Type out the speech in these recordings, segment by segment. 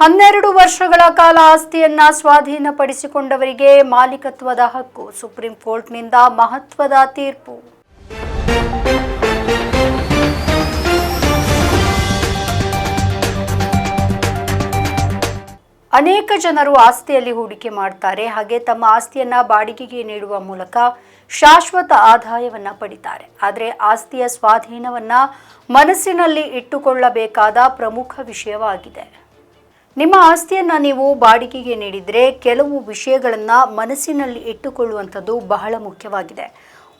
ಹನ್ನೆರಡು ವರ್ಷಗಳ ಕಾಲ ಆಸ್ತಿಯನ್ನ ಸ್ವಾಧೀನಪಡಿಸಿಕೊಂಡವರಿಗೆ ಮಾಲೀಕತ್ವದ ಹಕ್ಕು, ಸುಪ್ರೀಂ ಕೋರ್ಟ್ನಿಂದ ಮಹತ್ವದ ತೀರ್ಪು. ಅನೇಕ ಜನರು ಆಸ್ತಿಯಲ್ಲಿ ಹೂಡಿಕೆ ಮಾಡ್ತಾರೆ, ಹಾಗೆ ತಮ್ಮ ಆಸ್ತಿಯನ್ನ ಬಾಡಿಗೆಗೆ ನೀಡುವ ಮೂಲಕ ಶಾಶ್ವತ ಆದಾಯವನ್ನ ಪಡಿತಾರೆ. ಆದರೆ ಆಸ್ತಿಯ ಸ್ವಾಧೀನವನ್ನ ಮನಸ್ಸಿನಲ್ಲಿ ಇಟ್ಟುಕೊಳ್ಳಬೇಕಾದ ಪ್ರಮುಖ ವಿಷಯವಾಗಿದೆ. ನಿಮ್ಮ ಆಸ್ತಿಯನ್ನ ನೀವು ಬಾಡಿಗೆಗೆ ನೀಡಿದರೆ ಕೆಲವು ವಿಷಯಗಳನ್ನ ಮನಸ್ಸಿನಲ್ಲಿ ಇಟ್ಟುಕೊಳ್ಳುವಂಥದ್ದು ಬಹಳ ಮುಖ್ಯವಾಗಿದೆ.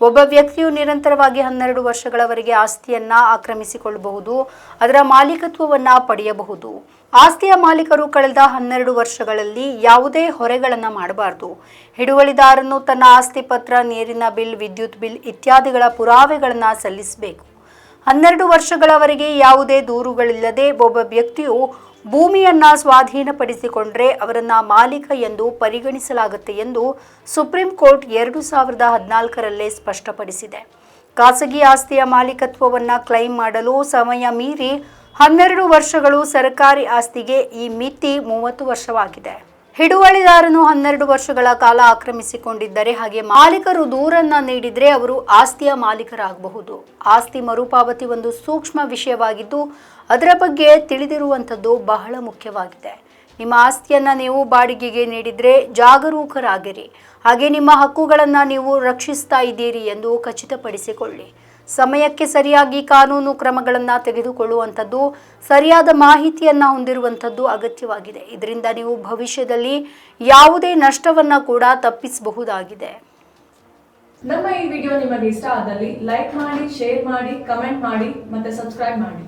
ಒಬ್ಬ ವ್ಯಕ್ತಿಯು ನಿರಂತರವಾಗಿ ಹನ್ನೆರಡು ವರ್ಷಗಳವರೆಗೆ ಆಸ್ತಿಯನ್ನ ಆಕ್ರಮಿಸಿಕೊಳ್ಳಬಹುದು, ಅದರ ಮಾಲೀಕತ್ವವನ್ನ ಪಡೆಯಬಹುದು. ಆಸ್ತಿಯ ಮಾಲೀಕರು ಕಳೆದ ಹನ್ನೆರಡು ವರ್ಷಗಳಲ್ಲಿ ಯಾವುದೇ ಹೊರೆಗಳನ್ನು ಮಾಡಬಾರದು. ಹಿಡುವಳಿದಾರನು ತನ್ನ ಆಸ್ತಿ ಪತ್ರ, ನೀರಿನ ಬಿಲ್, ವಿದ್ಯುತ್ ಬಿಲ್ ಇತ್ಯಾದಿಗಳ ಪುರಾವೆಗಳನ್ನು ಸಲ್ಲಿಸಬೇಕು. ಹನ್ನೆರಡು ವರ್ಷಗಳವರೆಗೆ ಯಾವುದೇ ದೂರುಗಳಿಲ್ಲದೆ ಒಬ್ಬ ವ್ಯಕ್ತಿಯು ಭೂಮಿಯನ್ನ ಸ್ವಾಧೀನಪಡಿಸಿಕೊಂಡ್ರೆ ಅವರನ್ನ ಮಾಲೀಕ ಎಂದು ಪರಿಗಣಿಸಲಾಗುತ್ತೆ ಎಂದು ಸುಪ್ರೀಂ ಕೋರ್ಟ್ ಎರಡು ಸಾವಿರದ ಹದಿನಾಲ್ಕರಲ್ಲೇ ಸ್ಪಷ್ಟಪಡಿಸಿದೆ. ಖಾಸಗಿ ಆಸ್ತಿಯ ಮಾಲೀಕತ್ವವನ್ನು ಕ್ಲೈಮ್ ಮಾಡಲು ಸಮಯ ಮೀರಿ ಹನ್ನೆರಡು ವರ್ಷಗಳು ಸರ್ಕಾರಿ ಆಸ್ತಿಗೆ ಈ ಮಿತಿ ಮೂವತ್ತು ವರ್ಷವಾಗಿದೆ. ಹಿಡುವಳಿದಾರನು ಹನ್ನೆರಡು ವರ್ಷಗಳ ಕಾಲ ಆಕ್ರಮಿಸಿಕೊಂಡಿದ್ದರೆ ಹಾಗೆ ಮಾಲೀಕರು ದೂರನ್ನ ನೀಡಿದ್ರೆ ಅವರು ಆಸ್ತಿಯ ಮಾಲೀಕರಾಗಬಹುದು. ಆಸ್ತಿ ಮರುಪಾವತಿ ಒಂದು ಸೂಕ್ಷ್ಮ ವಿಷಯವಾಗಿದ್ದು, ಅದರ ಬಗ್ಗೆ ತಿಳಿದಿರುವಂಥದ್ದು ಬಹಳ ಮುಖ್ಯವಾಗಿದೆ. ನಿಮ್ಮ ಆಸ್ತಿಯನ್ನ ನೀವು ಬಾಡಿಗೆಗೆ ನೀಡಿದ್ರೆ ಜಾಗರೂಕರಾಗಿರಿ. ಹಾಗೆ ನಿಮ್ಮ ಹಕ್ಕುಗಳನ್ನು ನೀವು ರಕ್ಷಿಸ್ತಾ ಇದ್ದೀರಿ ಎಂದು ಖಚಿತಪಡಿಸಿಕೊಳ್ಳಿ. ಸಮಯಕ್ಕೆ ಸರಿಯಾಗಿ ಕಾನೂನು ಕ್ರಮಗಳನ್ನು ತೆಗೆದುಕೊಳ್ಳುವಂಥದ್ದು, ಸರಿಯಾದ ಮಾಹಿತಿಯನ್ನು ಹೊಂದಿರುವಂಥದ್ದು ಅಗತ್ಯವಾಗಿದೆ. ಇದರಿಂದ ನೀವು ಭವಿಷ್ಯದಲ್ಲಿ ಯಾವುದೇ ನಷ್ಟವನ್ನು ಕೂಡ ತಪ್ಪಿಸಬಹುದಾಗಿದೆ. ನಮ್ಮ ಈ ವಿಡಿಯೋ ನಿಮಗೆ ಇಷ್ಟ ಆದಲ್ಲಿ ಲೈಕ್ ಮಾಡಿ, ಶೇರ್ ಮಾಡಿ, ಕಮೆಂಟ್ ಮಾಡಿ ಮತ್ತೆ ಸಬ್ಸ್ಕ್ರೈಬ್ ಮಾಡಿ.